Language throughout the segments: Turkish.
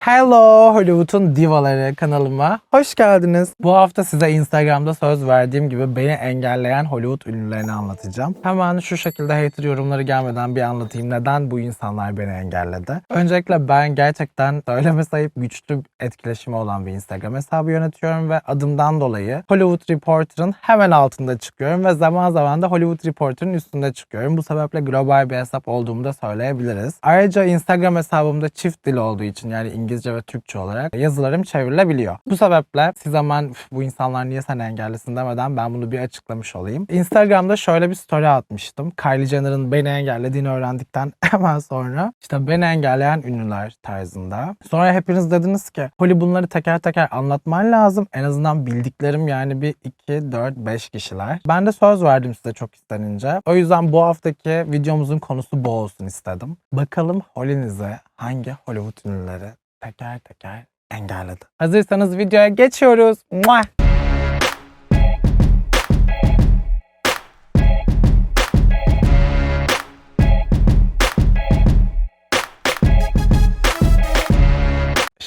Hello Hollywood'un divaları kanalıma hoş geldiniz. Bu hafta size Instagram'da söz verdiğim gibi beni engelleyen Hollywood ünlülerini anlatacağım. Hemen şu şekilde hater yorumları gelmeden bir anlatayım neden bu insanlar beni engelledi. Öncelikle ben gerçekten söyleme sayıp güçlü etkileşimi olan bir Instagram hesabı yönetiyorum ve adımdan dolayı Hollywood Reporter'ın hemen altında çıkıyorum ve zaman zaman da Hollywood Reporter'ın üstünde çıkıyorum. Bu sebeple global bir hesap olduğumu da söyleyebiliriz. Ayrıca Instagram hesabımda çift dil olduğu için yani İngilizce ve Türkçe olarak yazılarım çevrilebiliyor. Bu sebeple siz "Üf, bu insanlar niye seni engellesin demeden ben bunu bir açıklamış olayım. Instagram'da şöyle bir story atmıştım. Kylie Jenner'ın beni engellediğini öğrendikten hemen sonra işte beni engelleyen ünlüler tarzında. Sonra hepiniz dediniz ki Holly bunları teker teker anlatman lazım. En azından bildiklerim yani bir 2, 4, 5 kişiler. Ben de söz verdim size çok istenince. O yüzden bu haftaki videomuzun konusu bu olsun istedim. Bakalım Holly'nize hangi Hollywood ünlüleri teker teker engelledi. Hazırsanız videoya geçiyoruz. Muah!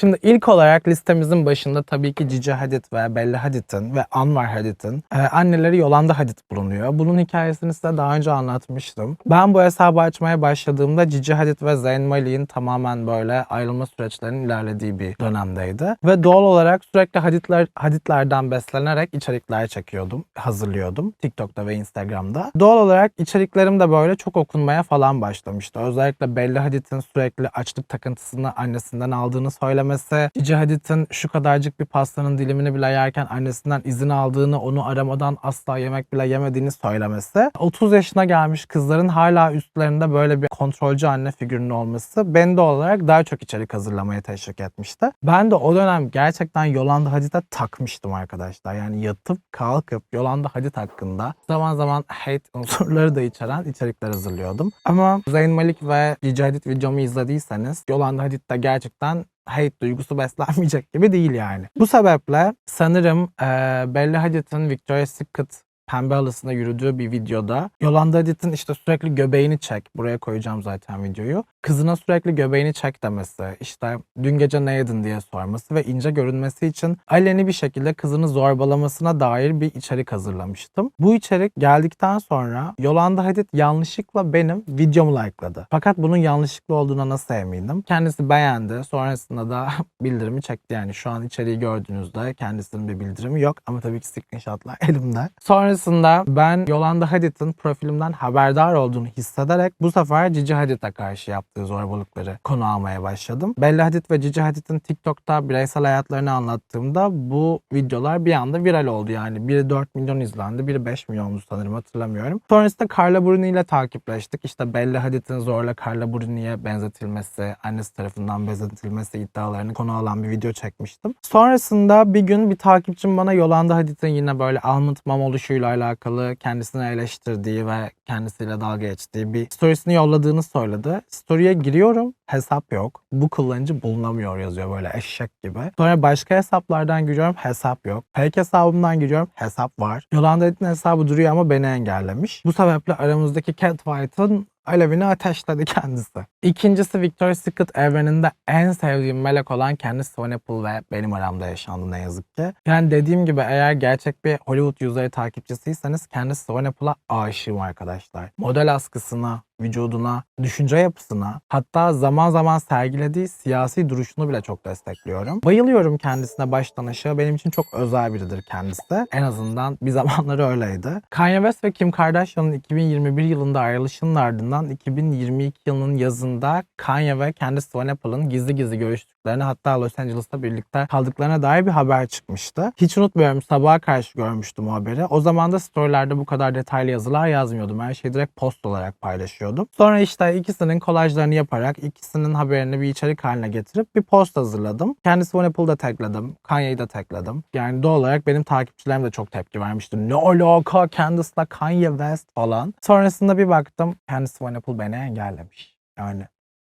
Şimdi ilk olarak listemizin başında tabii ki Cici Hadid ve Bella Hadid'in ve Anwar Hadid'in e, anneleri Yolanda Hadid bulunuyor. Bunun hikayesini size daha önce anlatmıştım. Ben bu hesabı açmaya başladığımda Cici Hadid ve Zayn Malik'in tamamen böyle ayrılma süreçlerinin ilerlediği bir dönemdeydi. Ve doğal olarak sürekli Hadidler, Hadidlerden beslenerek içerikler çekiyordum, hazırlıyordum TikTok'ta ve Instagram'da. Doğal olarak içeriklerim de böyle çok okunmaya falan başlamıştı. Özellikle Bella Hadid'in sürekli açlık takıntısını annesinden aldığını söylemesi, Cici Hadid'in şu kadarcık bir pastanın dilimini bile yerken annesinden izin aldığını, onu aramadan asla yemek bile yemediğini söylemesi. 30 yaşına gelmiş kızların hala üstlerinde böyle bir kontrolcü anne figürünün olması beni doğal olarak daha çok içerik hazırlamaya teşvik etmişti. Ben de o dönem gerçekten Yolanda Hadid'e takmıştım arkadaşlar. Yani yatıp kalkıp Yolanda Hadid hakkında zaman zaman hate unsurları da içeren içerikler hazırlıyordum. Ama Zayn Malik ve Cici Hadid videomu izlediyseniz Yolanda Hadid de gerçekten hate duygusu beslenmeyecek gibi değil yani. Bu sebeple sanırım eee Bella Hadid'in Victoria's Secret pembe halısında yürüdüğü bir videoda Yolanda Hadid'in işte sürekli göbeğini çek. Buraya koyacağım zaten videoyu. Kızına sürekli göbeğini çek demesi, işte dün gece ne yedin diye sorması ve ince görünmesi için aleni bir şekilde kızını zorbalamasına dair bir içerik hazırlamıştım. Bu içerik geldikten sonra Yolanda Hadid yanlışlıkla benim videomu likeladı. Fakat bunun yanlışlıkla olduğuna nasıl eminim? Kendisi beğendi. Sonrasında da bildirimi çekti. Yani şu an içeriği gördüğünüzde kendisinin bir bildirimi yok ama tabii ki screenshotlar elimde. Sonrasında ben Yolanda Hadid'in profilimden haberdar olduğunu hissederek bu sefer Cici Hadid'e karşı yaptığı zorbalıkları konu almaya başladım. Bella Hadid ve Cici Hadid'in TikTok'ta bireysel hayatlarını anlattığımda bu videolar bir anda viral oldu yani. Biri 4 milyon izlendi, biri 5 milyondu sanırım hatırlamıyorum. Sonrasında Carla Bruni ile takipleştik. İşte Bella Hadid'in zorla Carla Bruni'ye benzetilmesi, annesi tarafından benzetilmesi iddialarını konu alan bir video çekmiştim. Sonrasında bir gün bir takipçim bana Yolanda Hadid'in yine böyle almond mom oluşuyla alakalı kendisini eleştirdiği ve kendisiyle dalga geçtiği bir storiesini yolladığını söyledi. Story'e giriyorum. Hesap yok. Bu kullanıcı bulunamıyor yazıyor böyle eşek gibi. Sonra başka hesaplardan giriyorum. Hesap yok. Fake hesabımdan giriyorum. Hesap var. Yolanda Hadid'in hesabı duruyor ama beni engellemiş. Bu sebeple aramızdaki catfight'ın alevini ateşledi kendisi. İkincisi Victoria's Secret evreninde en sevdiğim melek olan kendi Swan Apple ve benim aramda yaşandı ne yazık ki. Yani dediğim gibi eğer gerçek bir Hollywood yüzleri takipçisiyseniz kendi Swan Apple'a aşığım arkadaşlar. Model askısına, vücuduna, düşünce yapısına, hatta zaman zaman sergilediği siyasi duruşunu bile çok destekliyorum. Bayılıyorum kendisine baştan aşağı. Benim için çok özel biridir kendisi. En azından bir zamanları öyleydi. Kanye West ve Kim Kardashian'ın 2021 yılında ayrılışının ardından 2022 yılının yazında Kanye ve kendi Swan Apple'ın gizli gizli görüştüklerini hatta Los Angeles'ta birlikte kaldıklarına dair bir haber çıkmıştı. Hiç unutmuyorum sabaha karşı görmüştüm o haberi. O zaman da storylerde bu kadar detaylı yazılar yazmıyordum. Her şeyi direkt post olarak paylaşıyordum. Sonra işte ikisinin kolajlarını yaparak ikisinin haberini bir içerik haline getirip bir post hazırladım. Kendi Swan Apple'ı da tagladım. Kanye'yi de tagladım. Yani doğal olarak benim takipçilerim de çok tepki vermişti. Ne alaka Candice'la Kanye West falan. Sonrasında bir baktım Candice Swan Apple beni engellemiş. Yani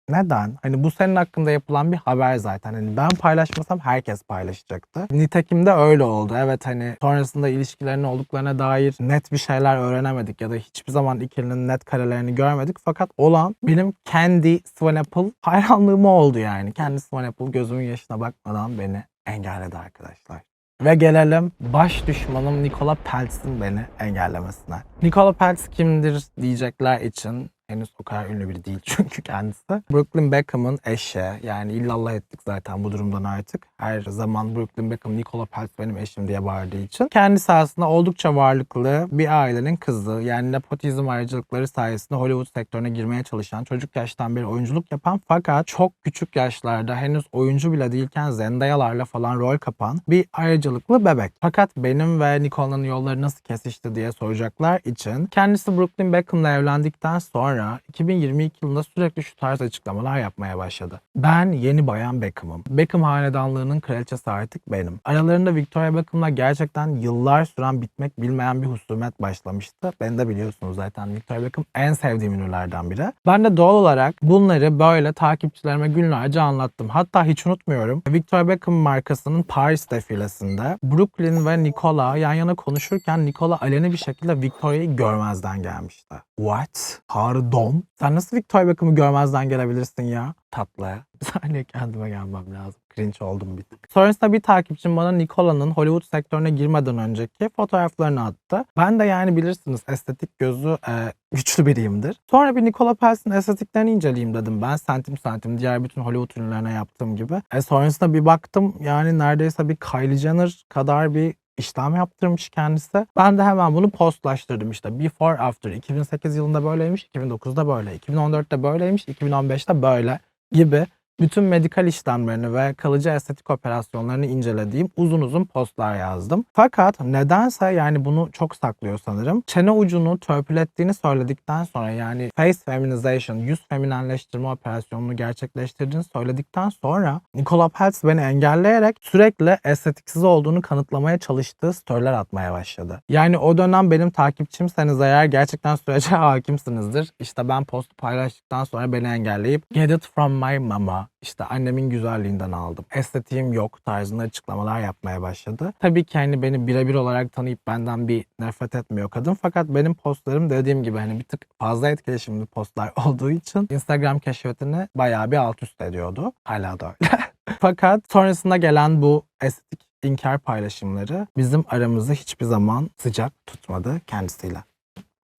Neden? Hani bu senin hakkında yapılan bir haber zaten. Hani ben paylaşmasam herkes paylaşacaktı. Nitekim de öyle oldu. Evet hani sonrasında ilişkilerinin olduklarına dair net bir şeyler öğrenemedik ya da hiçbir zaman ikilinin net karelerini görmedik. Fakat olan benim kendi Swan Apple hayranlığım oldu yani. Kendi Swan Apple gözümün yaşına bakmadan beni engelledi arkadaşlar. Ve gelelim baş düşmanım Nikola Peltz'in beni engellemesine. Nikola Peltz kimdir diyecekler için henüz o kadar ünlü biri değil çünkü kendisi. Brooklyn Beckham'ın eşi. Yani illallah ettik zaten bu durumdan artık. Her zaman Brooklyn Beckham Nikola Peltz benim eşim diye bağırdığı için. Kendisi aslında oldukça varlıklı bir ailenin kızı. Yani nepotizm ayrıcalıkları sayesinde Hollywood sektörüne girmeye çalışan, çocuk yaştan beri oyunculuk yapan fakat çok küçük yaşlarda henüz oyuncu bile değilken Zendaya'larla falan rol kapan bir ayrıcalıklı bebek. Fakat benim ve Nikola'nın yolları nasıl kesişti diye soracaklar için kendisi Brooklyn Beckham'la evlendikten sonra 2022 yılında sürekli şu tarz açıklamalar yapmaya başladı. Ben yeni bayan Beckham'ım. Beckham hanedanlığının kraliçesi artık benim. Aralarında Victoria Beckham'la gerçekten yıllar süren bitmek bilmeyen bir husumet başlamıştı. Ben de biliyorsunuz zaten Victoria Beckham en sevdiğim ünlülerden biri. Ben de doğal olarak bunları böyle takipçilerime günlerce anlattım. Hatta hiç unutmuyorum. Victoria Beckham markasının Paris defilesinde Brooklyn ve Nicola yan yana konuşurken Nicola aleni bir şekilde Victoria'yı görmezden gelmişti. What? Pardon? Sen nasıl Victoria Beckham'ı görmezden gelebilirsin ya? Tatlı. Bir saniye kendime gelmem lazım. Cringe oldum bir tık. Sonrasında bir takipçim bana Nicola'nın Hollywood sektörüne girmeden önceki fotoğraflarını attı. Ben de yani bilirsiniz estetik gözü e, güçlü biriyimdir. Sonra bir Nicola Peltz'in estetiklerini inceleyeyim dedim ben. Santim santim diğer bütün Hollywood ünlülerine yaptığım gibi. E, sonrasında bir baktım yani neredeyse bir Kylie Jenner kadar bir işlem yaptırmış kendisi. Ben de hemen bunu postlaştırdım işte. Before after. 2008 yılında böyleymiş, 2009'da böyle, 2014'te böyleymiş, 2015'te böyle gibi bütün medikal işlemlerini ve kalıcı estetik operasyonlarını incelediğim uzun uzun postlar yazdım. Fakat nedense yani bunu çok saklıyor sanırım. Çene ucunu törpülettiğini söyledikten sonra yani face feminization, yüz feminenleştirme operasyonunu gerçekleştirdiğini söyledikten sonra Nicola Peltz beni engelleyerek sürekli estetiksiz olduğunu kanıtlamaya çalıştığı storyler atmaya başladı. Yani o dönem benim takipçimseniz eğer gerçekten sürece hakimsinizdir. İşte ben postu paylaştıktan sonra beni engelleyip get it from my mama işte annemin güzelliğinden aldım. Estetiğim yok tarzında açıklamalar yapmaya başladı. Tabii ki hani beni birebir olarak tanıyıp benden bir nefret etmiyor kadın. Fakat benim postlarım dediğim gibi hani bir tık fazla etkileşimli postlar olduğu için Instagram keşfetini bayağı bir alt üst ediyordu. Hala da öyle. Fakat sonrasında gelen bu estetik inkar paylaşımları bizim aramızı hiçbir zaman sıcak tutmadı kendisiyle.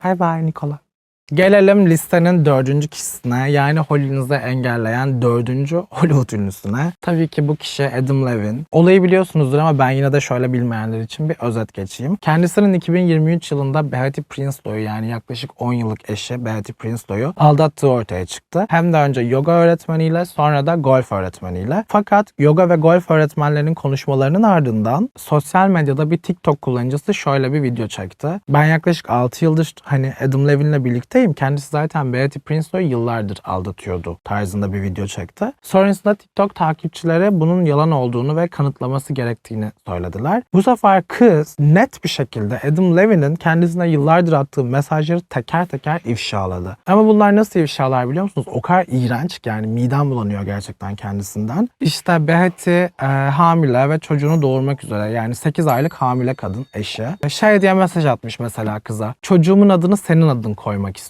Bye bye Nikola. Gelelim listenin dördüncü kişisine yani Hollywood'unuzu engelleyen dördüncü Hollywood ünlüsüne. Tabii ki bu kişi Adam Levine. Olayı biliyorsunuzdur ama ben yine de şöyle bilmeyenler için bir özet geçeyim. Kendisinin 2023 yılında Beatty Prinslow'u yani yaklaşık 10 yıllık eşi Beatty Prinslow'u aldattığı ortaya çıktı. Hem de önce yoga öğretmeniyle sonra da golf öğretmeniyle. Fakat yoga ve golf öğretmenlerinin konuşmalarının ardından sosyal medyada bir TikTok kullanıcısı şöyle bir video çekti. Ben yaklaşık 6 yıldır hani Adam Levine'le birlikte birlikteyim. Kendisi zaten Beatty Prinslow'u yıllardır aldatıyordu tarzında bir video çekti. Sonrasında TikTok takipçilere bunun yalan olduğunu ve kanıtlaması gerektiğini söylediler. Bu sefer kız net bir şekilde Adam Levine'in kendisine yıllardır attığı mesajları teker teker ifşaladı. Ama bunlar nasıl ifşalar biliyor musunuz? O kadar iğrenç yani midem bulanıyor gerçekten kendisinden. İşte Beatty e, hamile ve çocuğunu doğurmak üzere yani 8 aylık hamile kadın eşi. Şey diye mesaj atmış mesela kıza. Çocuğumun adını senin adın koymak istiyorum.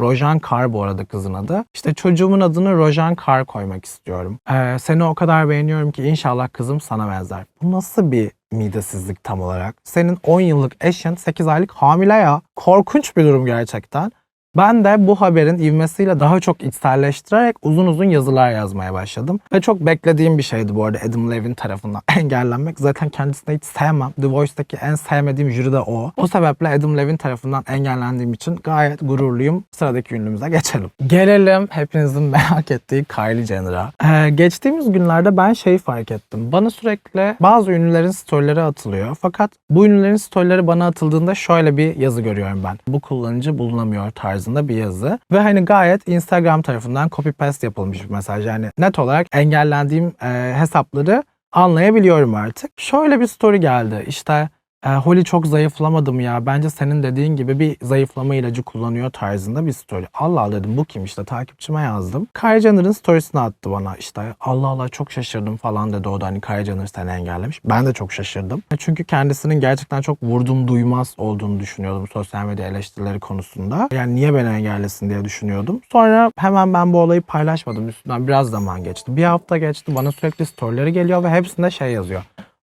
Rojan Kar bu arada kızın adı. İşte çocuğumun adını Rojan Kar koymak istiyorum. Ee, seni o kadar beğeniyorum ki inşallah kızım sana benzer. Bu nasıl bir midesizlik tam olarak? Senin 10 yıllık eşin 8 aylık hamile ya. Korkunç bir durum gerçekten. Ben de bu haberin ivmesiyle daha çok içselleştirerek uzun uzun yazılar yazmaya başladım. Ve çok beklediğim bir şeydi bu arada Adam Levine tarafından engellenmek. Zaten kendisini hiç sevmem. The Voice'daki en sevmediğim jüri de o. O sebeple Adam Levine tarafından engellendiğim için gayet gururluyum. Sıradaki ünlümüze geçelim. Gelelim hepinizin merak ettiği Kylie Jenner'a. Ee, geçtiğimiz günlerde ben şeyi fark ettim. Bana sürekli bazı ünlülerin storyleri atılıyor. Fakat bu ünlülerin storyleri bana atıldığında şöyle bir yazı görüyorum ben. Bu kullanıcı bulunamıyor tarzı tarzında bir yazı. Ve hani gayet Instagram tarafından copy paste yapılmış bir mesaj. Yani net olarak engellendiğim e, hesapları anlayabiliyorum artık. Şöyle bir story geldi. İşte e, Holly çok zayıflamadı mı ya? Bence senin dediğin gibi bir zayıflama ilacı kullanıyor tarzında bir story. Allah dedim bu kim işte takipçime yazdım. Kylie Jenner'ın storiesini attı bana işte Allah Allah çok şaşırdım falan dedi o da hani Kylie Jenner seni engellemiş. Ben de çok şaşırdım. Çünkü kendisinin gerçekten çok vurdum duymaz olduğunu düşünüyordum sosyal medya eleştirileri konusunda. Yani niye beni engellesin diye düşünüyordum. Sonra hemen ben bu olayı paylaşmadım. Üstünden biraz zaman geçti. Bir hafta geçti. Bana sürekli storyleri geliyor ve hepsinde şey yazıyor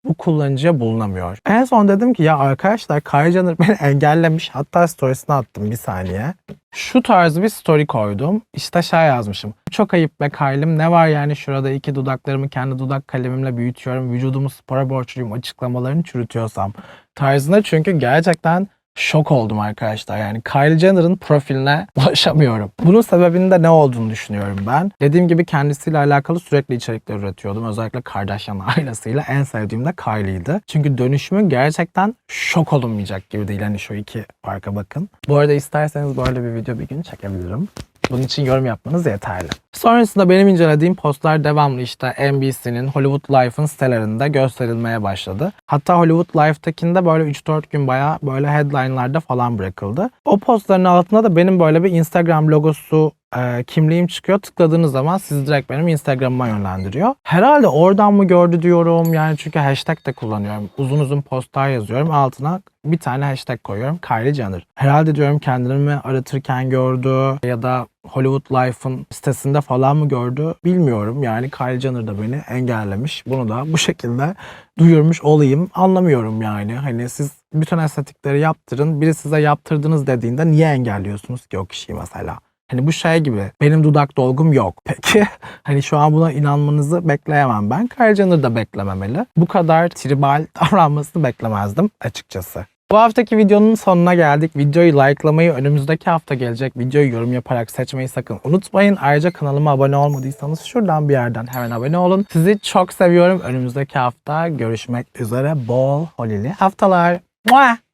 bu kullanıcıya bulunamıyor. En son dedim ki ya arkadaşlar Jenner beni engellemiş. Hatta storiesini attım bir saniye. Şu tarzı bir story koydum. İşte şey yazmışım. Çok ayıp be Kylie'm. Ne var yani şurada iki dudaklarımı kendi dudak kalemimle büyütüyorum. Vücudumu spora borçluyum açıklamalarını çürütüyorsam. Tarzında çünkü gerçekten şok oldum arkadaşlar. Yani Kylie Jenner'ın profiline ulaşamıyorum. Bunun sebebinin de ne olduğunu düşünüyorum ben. Dediğim gibi kendisiyle alakalı sürekli içerikler üretiyordum. Özellikle Kardashian ailesiyle en sevdiğim de Kylie'ydi. Çünkü dönüşümü gerçekten şok olunmayacak gibi değil. Hani şu iki farka bakın. Bu arada isterseniz böyle bir video bir gün çekebilirim. Bunun için yorum yapmanız yeterli. Sonrasında benim incelediğim postlar devamlı işte NBC'nin Hollywood Life'ın sitelerinde gösterilmeye başladı. Hatta Hollywood Life'takinde böyle 3-4 gün bayağı böyle headline'larda falan bırakıldı. O postların altında da benim böyle bir Instagram logosu e, kimliğim çıkıyor. Tıkladığınız zaman sizi direkt benim Instagram'ıma yönlendiriyor. Herhalde oradan mı gördü diyorum. Yani çünkü hashtag de kullanıyorum. Uzun uzun postlar yazıyorum. Altına bir tane hashtag koyuyorum. Kylie Jenner. Herhalde diyorum kendini mi aratırken gördü ya da Hollywood Life'ın sitesinde falan mı gördü bilmiyorum. Yani Kylie Jenner da beni engellemiş. Bunu da bu şekilde duyurmuş olayım. Anlamıyorum yani. Hani siz bütün estetikleri yaptırın. Biri size yaptırdınız dediğinde niye engelliyorsunuz ki o kişiyi mesela? Hani bu şey gibi benim dudak dolgum yok. Peki hani şu an buna inanmanızı bekleyemem ben. Jenner da beklememeli. Bu kadar tribal davranmasını beklemezdim açıkçası. Bu haftaki videonun sonuna geldik. Videoyu likelamayı, önümüzdeki hafta gelecek videoyu yorum yaparak seçmeyi sakın unutmayın. Ayrıca kanalıma abone olmadıysanız şuradan bir yerden hemen abone olun. Sizi çok seviyorum. Önümüzdeki hafta görüşmek üzere. Bol holili haftalar. Mua!